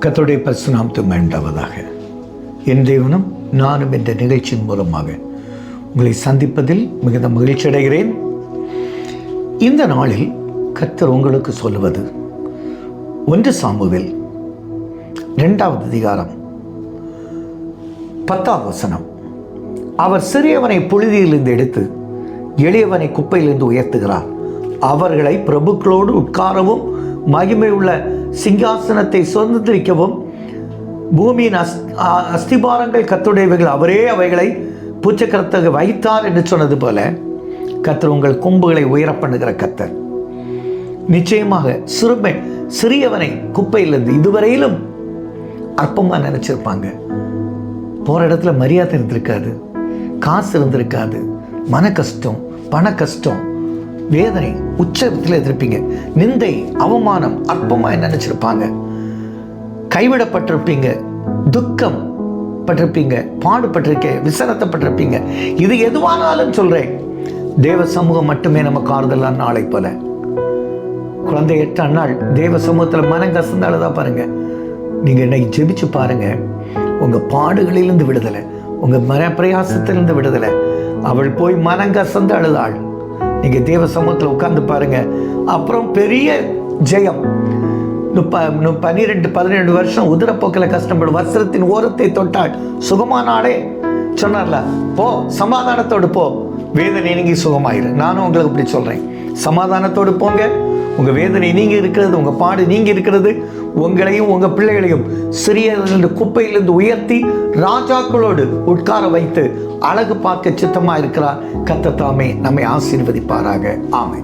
கத்தோடைய பரிசுநாமத்தும் வேண்டாவதாக. என் தேவனும் நானும் என்ற நிகழ்ச்சியின் மூலமாக உங்களை சந்திப்பதில் மிகுந்த மகிழ்ச்சி அடைகிறேன். இந்த நாளில் கத்தர் உங்களுக்கு சொல்லுவது ஒன்று சாமுவில் இரண்டாவது அதிகாரம் பத்தாம் வசனம். அவர் சிறியவனை புழுதியிலிருந்து எடுத்து எளியவனை குப்பையிலிருந்து உயர்த்துகிறார். அவர்களை பிரபுக்களோடு உட்காரவும் மகிமை உள்ள சிங்காசனத்தை சுதந்திரிக்கவும் பூமியின் அஸ் அஸ்திபாரங்கள் கத்துடையவைகள் அவரே அவைகளை பூச்சக்கரத்தக வைத்தார் என்று சொன்னது போல கத்தர் உங்கள் கொம்புகளை உயர பண்ணுகிற கத்தர் நிச்சயமாக சிறுமை சிறியவனை குப்பையிலிருந்து இதுவரையிலும் அற்பமாக நினச்சிருப்பாங்க. போகிற இடத்துல மரியாதை இருந்திருக்காது காசு இருந்திருக்காது மன கஷ்டம் பண கஷ்டம் வேதனை உச்சத்தில் எதிர்ப்பீங்க. நிந்தை அவமானம் அற்பமாக நினச்சிருப்பாங்க? கைவிடப்பட்டிருப்பீங்க. துக்கம் பட்டிருப்பீங்க. பாடுபட்டிருக்க விசனத்தப்பட்டிருப்பீங்க. இது எதுவானாலும் சொல்கிறேன் தேவ சமூகம் மட்டுமே நமக்கு ஆறுதலான நாளை போல. குழந்தை எட்டாம் நாள் தேவ சமூகத்தில் மனம் கசந்து அழுதா பாருங்க. நீங்கள் இன்னைக்கு ஜெபிச்சு பாருங்க. உங்கள் பாடுகளிலிருந்து விடுதலை உங்கள் மன பிரயாசத்திலிருந்து விடுதலை அவள் போய் மனங்கசந்து அழுதாள். நீங்க தேவ சமூகத்தில் உட்கார்ந்து பாருங்க. அப்புறம் பெரிய ஜெயம். முப்ப பன்னிரெண்டு பதினெண்டு வருஷம் உதிரப்போக்கில் கஷ்டப்படும் வஸ்திரத்தின் ஓரத்தை தொட்டாள். சுகமானாளே. சொன்னார்ல போ சமாதானத்தோடு போ. வேதனை நீங்கி சுகமாயிரு. நானும் உங்களுக்கு இப்படி சொல்றேன். சமாதானத்தோடு போங்க. உங்கள் வேதனை நீங்கள் இருக்கிறது உங்கள் பாடு நீங்கள் இருக்கிறது உங்களையும் உங்கள் பிள்ளைகளையும் சிறிய குப்பையிலிருந்து உயர்த்தி ராஜாக்களோடு உட்கார வைத்து அழகு பார்க்க சித்தமாக இருக்கிறார் கத்தத்தாமே நம்மை ஆசீர்வதிப்பாராக. ஆமை